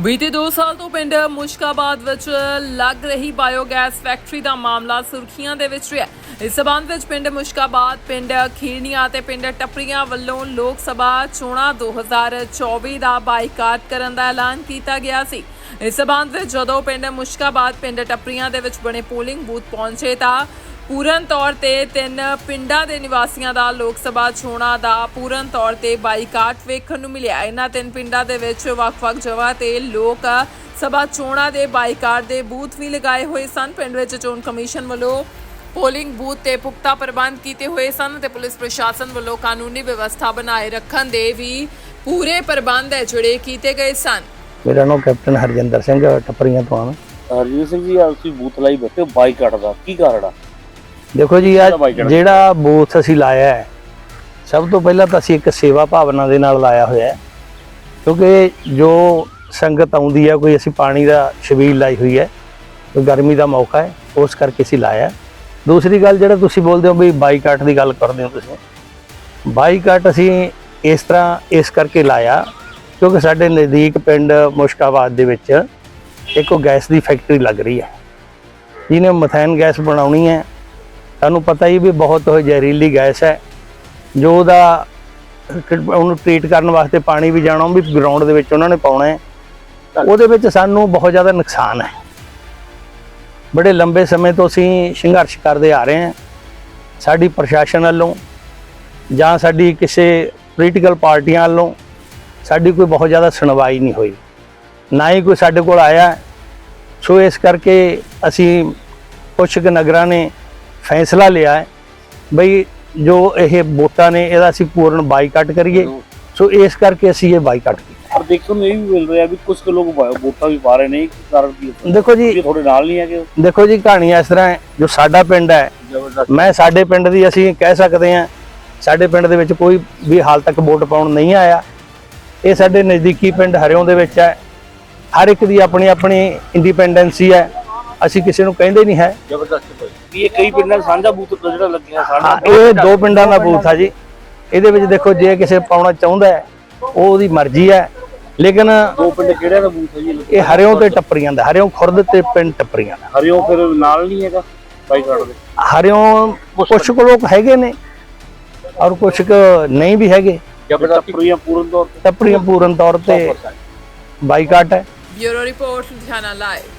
ਬੀਤੇ 2 ਸਾਲ ਤੋਂ ਪਿੰਡ ਮੁਸ਼ਕਾਬਾਦ ਵਿੱਚ ਲੱਗ ਰਹੀ ਬਾਇਓਗੈਸ ਫੈਕਟਰੀ ਦਾ ਮਾਮਲਾ ਸੁਰਖੀਆਂ ਦੇ ਵਿੱਚ ਰਿਹਾ। ਇਸ ਸਬੰਧ ਵਿੱਚ ਪਿੰਡ ਮੁਸ਼ਕਾਬਾਦ, ਪਿੰਡ ਖੀਰਨੀਆਂ ਅਤੇ ਪਿੰਡ ਟੱਪਰੀਆਂ ਵੱਲੋਂ ਲੋਕ ਸਭਾ ਚੋਣਾਂ 2024 ਦਾ ਬਾਈਕਾਟ ਕਰਨ ਦਾ ਐਲਾਨ ਕੀਤਾ ਗਿਆ ਸੀ। ਇਸ ਸਬੰਧ ਵਿੱਚ ਜਦੋਂ ਪਿੰਡ ਮੁਸ਼ਕਾਬਾਦ, ਪਿੰਡ ਟੱਪਰੀਆਂ ਦੇ ਵਿੱਚ ਬਣੇ ਪੋਲਿੰਗ ਬੂਥ ਪਹੁੰਚੇ ਤਾਂ ਪੂਰਨ ਤੌਰ ਤੇ ਤਿੰਨ ਪਿੰਡਾਂ ਦੇ ਨਿਵਾਸੀਆਂ ਦਾ ਲੋਕ ਸਭਾ ਚੋਣਾਂ ਦਾ ਪੂਰਨ ਤੌਰ ਤੇ ਬਾਈਕਾਟ ਵੇਖਣ ਨੂੰ ਮਿਲਿਆ। ਇਹਨਾਂ ਤਿੰਨ ਪਿੰਡਾਂ ਦੇ ਵਿੱਚ ਵੱਖ-ਵੱਖ ਜਗ੍ਹਾ ਤੇ ਲੋਕ ਸਭਾ ਚੋਣਾਂ ਦੇ ਬਾਈਕਾਟ ਦੇ ਬੂਥ ਵੀ ਲਗਾਏ ਹੋਏ ਸਨ। ਪਿੰਡ ਵਿੱਚ ਚੋਣ ਕਮਿਸ਼ਨ ਵੱਲੋਂ ਪੋਲਿੰਗ ਬੂਥ ਤੇ ਪੁਖਤਾ ਪ੍ਰਬੰਧ ਕੀਤੇ ਹੋਏ ਸਨ ਤੇ ਪੁਲਿਸ ਪ੍ਰਸ਼ਾਸਨ ਵੱਲੋਂ ਕਾਨੂੰਨੀ ਵਿਵਸਥਾ ਬਣਾਏ ਰੱਖਣ ਦੇ ਵੀ ਪੂਰੇ ਪ੍ਰਬੰਧ ਹੈ ਜਿਹੜੇ ਕੀਤੇ ਗਏ ਸਨ। ਮੇਰਾ ਨਾਮ ਕੈਪਟਨ ਹਰਜਿੰਦਰ ਸਿੰਘ ਟੱਪਰੀਆਂ ਤੋਂ ਹਾਂ ਹਰਜੀਤ ਸਿੰਘ ਜੀ ਆ ਤੁਸੀਂ ਬੂਥ ਲਾਈ ਬੈਠੇ ਹੋ ਬਾਈਕਾਟ ਦਾ। ਕੀ ਕਾਰਨ ਆ? ਦੇਖੋ ਜੀ ਆ? ਜਿਹੜਾ ਬੂਥ ਅਸੀਂ ਲਾਇਆ ਹੈ ਸਭ ਤੋਂ ਪਹਿਲਾਂ ਤਾਂ ਅਸੀਂ ਇੱਕ ਸੇਵਾ ਭਾਵਨਾ ਦੇ ਨਾਲ ਲਾਇਆ ਹੋਇਆ ਹੈ। ਕਿਉਂਕਿ ਜੋ ਸੰਗਤ ਆਉਂਦੀ ਹੈ ਕੋਈ ਅਸੀਂ ਪਾਣੀ ਦਾ ਛਬੀਲ ਲਾਈ ਹੋਈ ਹੈ ਕੋਈ ਗਰਮੀ ਦਾ ਮੌਕਾ ਹੈ ਉਸ ਕਰਕੇ ਅਸੀਂ ਲਾਇਆ ਦੂਸਰੀ ਗੱਲ ਜਿਹੜਾ ਤੁਸੀਂ ਬੋਲਦੇ ਹੋ ਵੀ ਬਾਈਕਾਟ ਦੀ ਗੱਲ ਕਰਦੇ ਹੋ ਤੁਸੀਂ। ਬਾਈਕਾਟ ਅਸੀਂ ਇਸ ਤਰ੍ਹਾਂ ਇਸ ਕਰਕੇ ਲਾਇਆ ਕਿਉਂਕਿ ਸਾਡੇ ਨਜ਼ਦੀਕ ਪਿੰਡ ਮੁਸ਼ਕਾਬਾਦ ਦੇ ਵਿੱਚ ਇੱਕ ਗੈਸ ਦੀ ਫੈਕਟਰੀ ਲੱਗ ਰਹੀ ਹੈ। ਜਿਹਨੇ ਮਥੈਨ ਗੈਸ ਬਣਾਉਣੀ ਹੈ ਸਾਨੂੰ ਪਤਾ ਹੀ ਵੀ ਬਹੁਤ ਉਹ ਜ਼ਹਿਰੀਲੀ ਗੈਸ ਹੈ, ਜੋ ਉਹਦਾ ਉਹਨੂੰ ਟ੍ਰੀਟ ਕਰਨ ਵਾਸਤੇ ਪਾਣੀ ਵੀ ਜਾਣਾ, ਉਹ ਵੀ ਗਰਾਊਂਡ ਦੇ ਵਿੱਚ ਉਹਨਾਂ ਨੇ ਪਾਉਣਾ ਹੈ। ਉਹਦੇ ਵਿੱਚ ਸਾਨੂੰ ਬਹੁਤ ਜ਼ਿਆਦਾ ਨੁਕਸਾਨ ਹੈ। ਬੜੇ ਲੰਬੇ ਸਮੇਂ ਤੋਂ ਅਸੀਂ ਸੰਘਰਸ਼ ਕਰਦੇ ਆ ਰਹੇ ਹਾਂ। ਸਾਡੀ ਪ੍ਰਸ਼ਾਸਨ ਵੱਲੋਂ ਜਾਂ ਸਾਡੀ ਕਿਸੇ ਪੋਲੀਟੀਕਲ ਪਾਰਟੀਆਂ ਵੱਲੋਂ ਸਾਡੀ ਕੋਈ ਬਹੁਤ ਜ਼ਿਆਦਾ ਸੁਣਵਾਈ ਨਹੀਂ ਹੋਈ। ਨਾ ਹੀ ਕੋਈ ਸਾਡੇ ਕੋਲ ਆਇਆ। ਸੋ ਇਸ ਕਰਕੇ ਅਸੀਂ ਕੁਛ ਕੁ ਨਗਰਾਂ ਨੇ ਫੈਸਲਾ ਲਿਆ ਹੈ ਬਈ ਜੋ ਇਹ ਵੋਟਾਂ ਨੇ ਇਹਦਾ ਅਸੀਂ ਪੂਰਨ ਬਾਈਕਾਟ ਕਰੀਏ। ਸੋ ਇਸ ਕਰਕੇ ਅਸੀਂ ਇਹ ਬਾਈਕਾਟ ਕੀਤਾ। ਪਰ ਦੇਖਣ ਨੂੰ ਇਹ ਵੀ ਮਿਲ ਰਿਹਾ ਵੀ ਕੁਝ ਕੁ ਲੋਕ ਵੋਟਾਂ ਵੀ ਪਾ ਰਹੇ ਨੇ ਕਾਰਨ ਕੀ ਦੇਖੋ ਜੀ। ਤੁਹਾਡੇ ਨਾਲ ਨਹੀਂ ਹੈਗੇ ਦੇਖੋ ਜੀ ਕਹਾਣੀ ਇਸ ਤਰ੍ਹਾਂ ਹੈ ਜੋ ਸਾਡਾ ਪਿੰਡ ਹੈ ਮੈਂ ਸਾਡੇ ਪਿੰਡ ਦੀ ਅਸੀਂ ਕਹਿ ਸਕਦੇ ਹਾਂ ਸਾਡੇ ਪਿੰਡ ਦੇ ਵਿੱਚ ਕੋਈ ਵੀ ਹਾਲ ਤੱਕ ਵੋਟ ਪਾਉਣ ਨਹੀਂ ਆਇਆ। ਇਹ ਸਾਡੇ ਨਜ਼ਦੀਕੀ ਪਿੰਡ ਹਰਿਓਂ ਦੇ ਵਿੱਚ ਹੈ। ਹਰ ਇੱਕ ਦੀ ਆਪਣੀ ਆਪਣੀ ਇੰਡੀਪੈਂਡੈਂਸੀ ਹੈ। ਅਸੀਂ ਕਿਸੇ ਨੂੰ ਕਹਿੰਦੇ ਨਹੀਂ ਹੈ। ਜ਼ਬਰਦਸਤ। ਵੀ ਇਹ ਕਈ ਪਿੰਡਾਂ ਦਾ ਸਾਂਝਾ ਬੂਥ ਜਿਹੜਾ ਲੱਗਿਆ ਹਾਂ ਸਾਂਝਾ ਇਹ ਦੋ ਪਿੰਡਾਂ ਦਾ ਬੂਥ ਆ ਜੀ। ਇਹਦੇ ਵਿੱਚ ਦੇਖੋ ਜੇ ਕਿਸੇ ਪਾਉਣਾ ਚਾਹੁੰਦਾ ਹੈ ਉਹ ਉਹਦੀ ਮਰਜ਼ੀ ਹੈ। ਲੇਕਿਨ ਦੋ ਪਿੰਡ ਕਿਹੜਿਆਂ ਦਾ ਬੂਥ ਹੈ ਜੀ? ਇਹ ਹਰਿਓਂ ਤੇ ਟੱਪਰੀਆਂ ਦਾ ਹਰਿਓਂ ਖੁਰਦ ਤੇ ਪਿੰਡ ਟੱਪਰੀਆਂ ਦਾ। ਹਰਿਓ ਫਿਰ ਨਾਲ ਨਹੀਂ ਹੈਗਾ ਬਾਈਕਾਟ ਦੇ? ਹਰਿਓਂ ਕੁਛ ਕੁ ਲੋਕ ਹੈਗੇ ਨੇ ਔਰ ਕੁਛ ਕੁ ਨਹੀਂ ਵੀ ਹੈਗੇ। ਜ਼ਬਰਦਸਤ ਪੂਰੀਆਂ ਪੂਰਨ ਤੌਰ ਤੇ? ਟੱਪਰੀਆਂ ਪੂਰਨ ਤੌਰ ਤੇ ਬਾਈਕਾਟ ਹੈ। Bureau report Ludhiana live